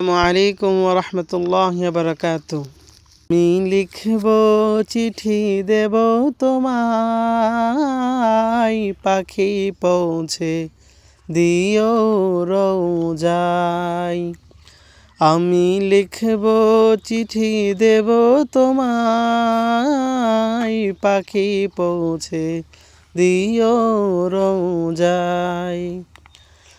আসসালামু আলাইকুম রহমতুল্লাহ বারকাত আমি লিখব, চিঠি দেব তোমায়, পাখি পৌঁছে দিও রোজাই আমি লিখব, চিঠি দেব তোমায়, পাখি পৌঁছে দিও রোজাই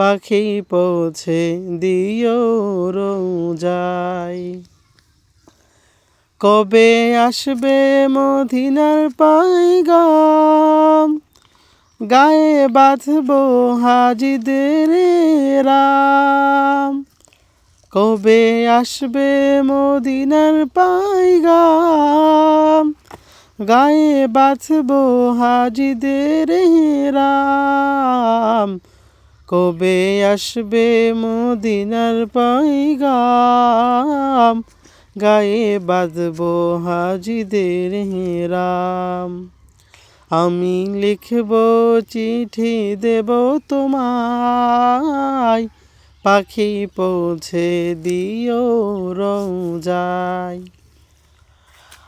পাখি পৌঁছে দিও রোজাই কবে আসবে মদিনার পাইগাম গায়ে বাঁধব হাজিদের রাম। কবে আসবে মদিনার পাইগাম গায়ে বাঁধব হাজিদের রাম। কবে আসবে মদিনার পাইগাম? গায়ে বাঁধব হাজিদের হেরাম। আমি লিখব চিঠি দেব তোমায়। পাখি পৌঁছে দিও রোজায়।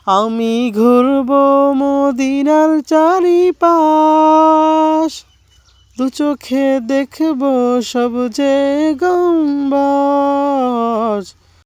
আমি ঘুরব মদিনার চারিপাশ। দু চোখে দেখব সব যে গম্বজ।